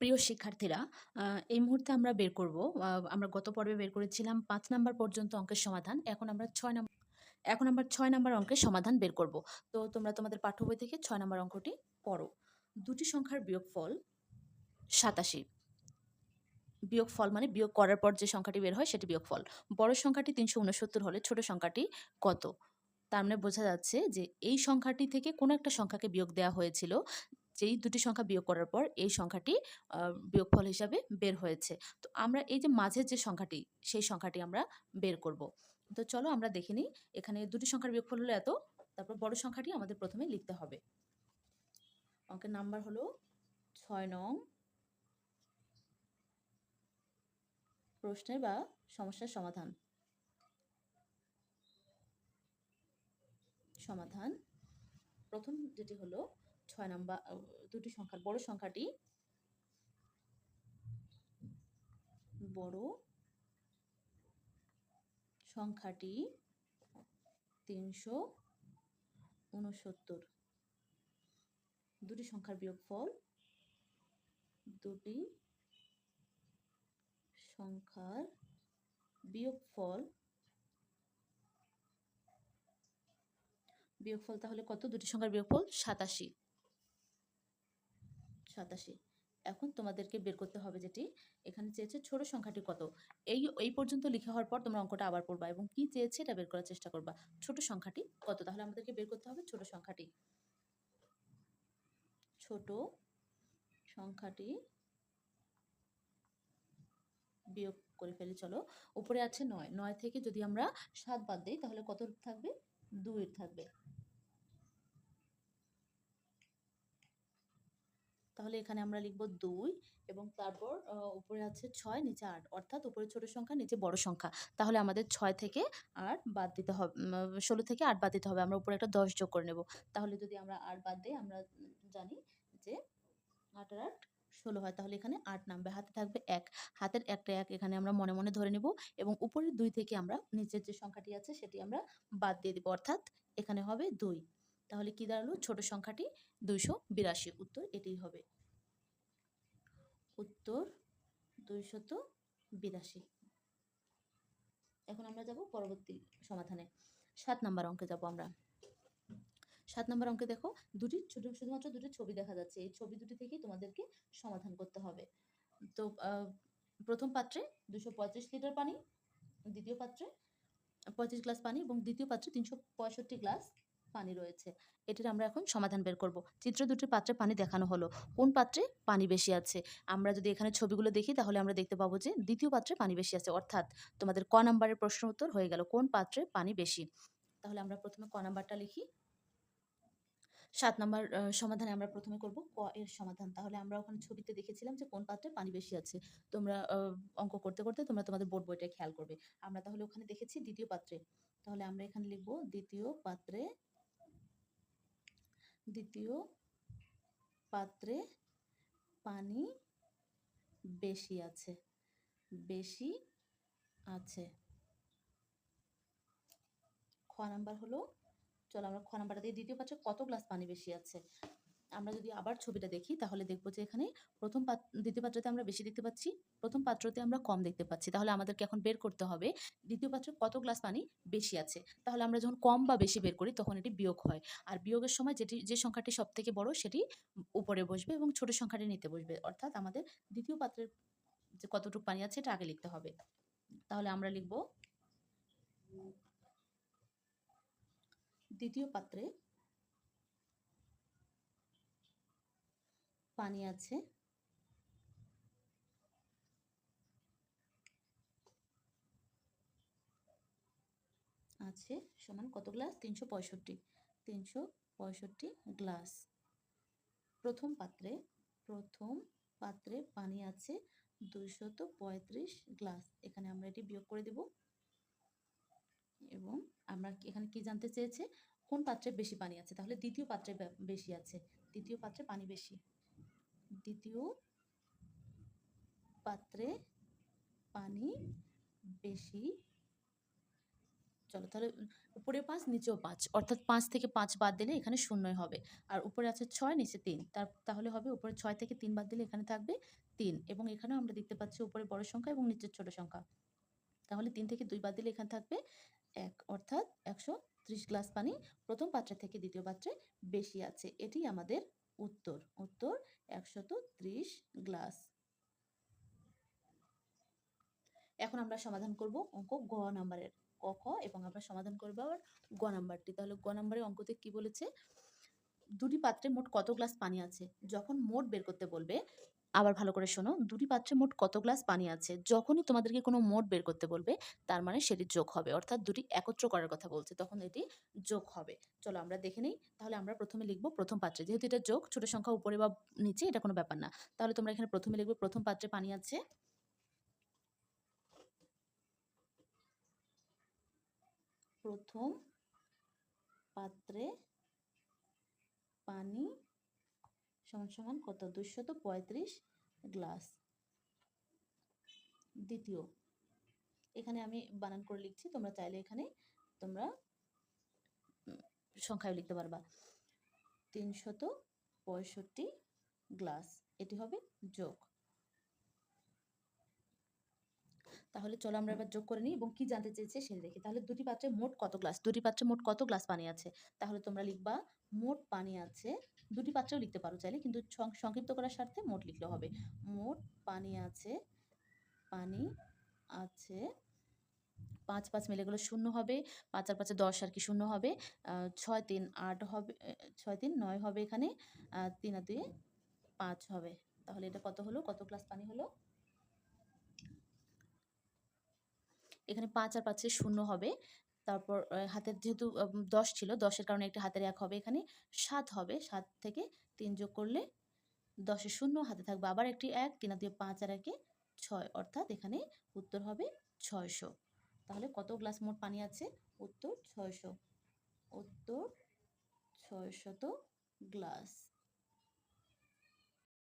প্রিয় শিক্ষার্থীরা এই মুহূর্তে আমরা বের করব। আমরা গত পর্বে বের করেছিলাম পাঁচ নাম্বার পর্যন্ত অঙ্কের সমাধান। এখন আমরা ছয় নাম্বার এখন আমরা ছয় নাম্বার অঙ্কের সমাধান বের করব। তো তোমরা তোমাদের পাঠ্য বই থেকে ছয় নাম্বার অঙ্কটি পড়ো। দুটি সংখ্যার বিয়োগফল সাতাশি। বিয়োগফল মানে বিয়োগ করার পর যে সংখ্যাটি বের হয় সেটি বিয়োগফল। বড় সংখ্যাটি তিনশো উনসত্তর হলে ছোট সংখ্যাটি কত? তার মানে বোঝা যাচ্ছে যে এই সংখ্যাটি থেকে কোনো একটা সংখ্যাকে বিয়োগ দেওয়া হয়েছিল। যেই দুটি সংখ্যা বিয়োগ করার পর এই সংখ্যাটি বিয়োগফল হিসাবে বের হয়েছে। তো আমরা এই যে মাঝের যে সংখ্যাটি, সেই সংখ্যাটি আমরা বের করব। তো চলো আমরা দেখে নিই, এখানে দুটি সংখ্যার বিয়োগফল হলো এত, তারপর বড় সংখ্যাটি আমাদের প্রথমে লিখতে হবে। অঙ্কের নাম্বার হলো ছয় নং প্রশ্নের বা সমস্যার সমাধান। সমাধান। প্রথম যেটি হলো ছয় নাম্বার দুটি সংখ্যার, বড় সংখ্যাটি বড় সংখ্যাটি তিনশো উনসত্তর দুটি সংখ্যার বিয়োগফল দুটি সংখ্যার বিয়োগফল বিয়োগফল তাহলে কত? দুটি সংখ্যার বিয়োগফল সাতাশি। সাতাশি। এখন তোমাদেরকে বের করতে হবে যেটি, এখানে চেয়েছে ছোট সংখ্যাটি কত? এই এই পর্যন্ত লিখে হওয়ার পর তোমরা অঙ্কটা আবার পড়বা এবং কি চেয়েছে এটা বের করার চেষ্টা করবা। ছোট সংখ্যাটি কত? তাহলে আমাদেরকে বের করতে হবে ছোট সংখ্যাটি। ছোট সংখ্যাটি বিয়োগ করে ফেলি, চলো। উপরে আছে নয়। নয় থেকে যদি আমরা সাত বাদ দিই, তাহলে কত থাকবে? দুই থাকবে। তাহলে এখানে আমরা লিখব দুই এবং তারপর উপরে আছে ছয়, নিচে আট। অর্থাৎ উপরে ছোট সংখ্যা, নিচে বড় সংখ্যা। তাহলে আমাদের ছয় থেকে আট বাদ দিতে হবে ষোলো থেকে আট বাদ দিতে হবে। আমরা উপরে একটা দশ যোগ করে নেব। তাহলে যদি আমরা আট বাদ দিই, আমরা জানি যে আট আর আট ষোলো হয়। তাহলে এখানে আট নামবে হাতে থাকবে এক। হাতের একটা এক এখানে আমরা মনে মনে ধরে নেব এবং উপরের দুই থেকে আমরা নিচের যে সংখ্যাটি আছে, সেটি আমরা বাদ দিয়ে দেবো। অর্থাৎ এখানে হবে দুই। তাহলে কি দাঁড়াল? ছোট সংখ্যাটি দুইশো বিরাশি। উত্তর এটিই হবে। উত্তর দুইশত বিরাশি। এখন আমরা যাব পরবর্তী সমাধানে। সাত নাম্বার অঙ্কে যাব আমরা। সাত নাম্বার অঙ্কে দেখো, দুটি ছোট, শুধুমাত্র দুটি ছবি দেখা যাচ্ছে। এই ছবি দুটি থেকেই তোমাদেরকে সমাধান করতে হবে। তো প্রথম পাত্রে দুশো পঁয়ত্রিশ লিটার পানি, দ্বিতীয় পাত্রে পঁয়ত্রিশ গ্লাস পানি এবং দ্বিতীয় পাত্রে তিনশো পঁয়ষট্টি গ্লাস পানি রয়েছে। এটির আমরা এখন সমাধান বের করব। চিত্র দুটির পাত্রে পানি দেখানো হলো। কোন পাত্রে পানি বেশি আছে? আমরা যদি এখানে ছবিগুলো দেখি, তাহলে আমরা দেখতে পাবো যে দ্বিতীয় পাত্রে পানি বেশি আছে। অর্থাৎ তোমাদের ক নাম্বারের প্রশ্ন উত্তর হয়ে গেল, কোন পাত্রে পানি বেশি? তাহলে আমরা প্রথমে ক নাম্বারটা লিখি। সাত নাম্বার সমাধানে আমরা প্রথমে করব ক এর সমাধান। তাহলে আমরা ওখানে ছবিতে দেখেছিলাম যে কোন পাত্রে পানি বেশি আছে। তোমরা অঙ্ক করতে করতে তোমরা তোমাদের বোর্ড বইটা খেয়াল করবে। আমরা তাহলে ওখানে দেখেছি দ্বিতীয় পাত্রে। তাহলে আমরা এখানে লিখব দ্বিতীয় পাত্রে দ্বিতীয় পাত্রে পানি বেশি আছে বেশি আছে। খ নাম্বার হলো, চলো আমরা খ নাম্বারটা দিয়ে দ্বিতীয় পাত্রে কত গ্লাস পানি বেশি আছে? আমরা যদি আবার ছবিটা দেখি, তাহলে দেখব যে এখানে প্রথম দ্বিতীয় পাত্রতে আমরা বেশি দেখতে পাচ্ছি, প্রথম পাত্রতে আমরা কম দেখতে পাচ্ছি। তাহলে আমাদেরকে এখন বের করতে হবে, দ্বিতীয় পাত্রে কত গ্লাস পানি বেশি আছে? তাহলে আমরা যখন কম বা বেশি বের করি, তখন এটি বিয়োগ হয়। আর বিয়োগের সময় যেটি, যে সংখ্যাটি সব থেকে বড়, সেটি উপরে বসবে এবং ছোট সংখ্যাটি নিতে বসবে। অর্থাৎ আমাদের দ্বিতীয় পাত্রের যে কতটুকু পানি আছে এটা আগে লিখতে হবে। তাহলে আমরা লিখব, দ্বিতীয় পাত্রে পানি আছে। আছে সমান কত গ্লাস? তিনশো পঁয়ষট্টি। তিনশো পঁয়ষট্টি গ্লাস। প্রথম পাত্রে প্রথম পাত্রে পানি আছে দুইশত পঁয়ত্রিশ গ্লাস। এখানে আমরা এটি বিয়োগ করে দেব। এবং আমরা এখানে কি জানতে চেয়েছে? কোন পাত্রে বেশি পানি আছে? তাহলে দ্বিতীয় পাত্রে বেশি আছে। দ্বিতীয় পাত্রে পানি বেশি। দ্বিতীয় পাত্রে পানি বেশি। চলো তাহলে উপরে পাঁচ, নিচেও পাঁচ। অর্থাৎ পাঁচ থেকে পাঁচ বাদ দিলে এখানে শূন্যই হবে। আর উপরে আছে ছয়, নিচে তিন। তার তাহলে হবে উপরে ছয় থেকে তিন বাদ দিলে এখানে থাকবে তিন। এবং এখানেও আমরা দেখতে পাচ্ছি উপরে বড় সংখ্যা এবং নিচের ছোট সংখ্যা। তাহলে তিন থেকে দুই বাদ দিলে এখানে থাকবে এক, অর্থাৎ একশো ত্রিশ গ্লাস পানি প্রথম পাত্রে থেকে দ্বিতীয় পাত্রে বেশি আছে। এটি আমাদের উত্তর। উত্তর একশত ত্রিশ গ্লাস। এখন আমরা সমাধান করব অঙ্ক গ নাম্বারের। ক, খ এবং আমরা সমাধান করব আবার গ নাম্বারটি। তাহলে গ নাম্বারের অঙ্কতে কি বলেছে? দুটি পাত্রে মোট কত গ্লাস পানি আছে? যখন মোট বের করতে বলবে আবার ভালো করে শোনো, দুটি পাত্রে মোট কত গ্লাস পানি আছে? যখনই তোমাদেরকে কোনো মোট বের করতে বলবে, তার মানে সেটি যোগ হবে। অর্থাৎ দুটি একত্র করার কথা বলছে, তখন এটি যোগ হবে। চলো আমরা দেখে নিই, তাহলে আমরা প্রথমে লিখব প্রথম পাত্রে। যেহেতু এটা যোগ, ছোট সংখ্যা উপরে বা নিচে, এটা কোনো ব্যাপার না। তাহলে তোমরা এখানে প্রথমে লিখবে প্রথম পাত্রে পানি আছে। প্রথম পাত্রে পানি সমান সমান কত? দুইশত পঁয়ত্রিশ গ্লাস। দ্বিতীয়, এখানে আমি বানান করে লিখছি, তোমরা চাইলে এখানে তোমরা সংখ্যায় লিখতে পারবা। তিনশত পঁয়ষট্টি গ্লাস, এটি হবে যোগ। তাহলে চলো আমরা এবার যোগ করে নিই, এবং কি জানতে চেয়েছে সেটা দেখি। তাহলে দুটি পাত্রে মোট কত গ্লাস? দুটি পাত্রে মোট কত গ্লাস পানি আছে? তাহলে তোমরা লিখবা, মোট পানি আছে দুটি পাত্রেও লিখতে পারো চাইলে, কিন্তু সংক্ষিপ্ত করার স্বার্থে মোট লিখলে হবে। মোট পানি আছে পানি আছে, পাঁচ পাঁচ মিলে গেলে শূন্য হবে, পাঁচ আর পাঁচে দশ আর কি শূন্য হবে ছয় তিন আট হবে ছয় তিন নয় হবে এখানে তিন আর দুয়ে পাঁচ হবে। তাহলে এটা কত হলো? কত গ্লাস পানি হলো? এখানে পাঁচ আর পাঁচে শূন্য হবে। তারপর হাতের যেহেতু দশ ছিল, দশের কারণে একটা হাতের এক হবে এখানে, সাত হবে, সাত থেকে তিন যোগ করলে দশে শূন্য, হাতে থাকবে আবার একটি এক, তিন দুই, পাঁচ আর একে ছয়, অর্থাৎ এখানে উত্তর হবে ছয়শো। তাহলে কত গ্লাস মোট পানি আছে? উত্তর ছয়শো, উত্তর ছয়শত গ্লাস।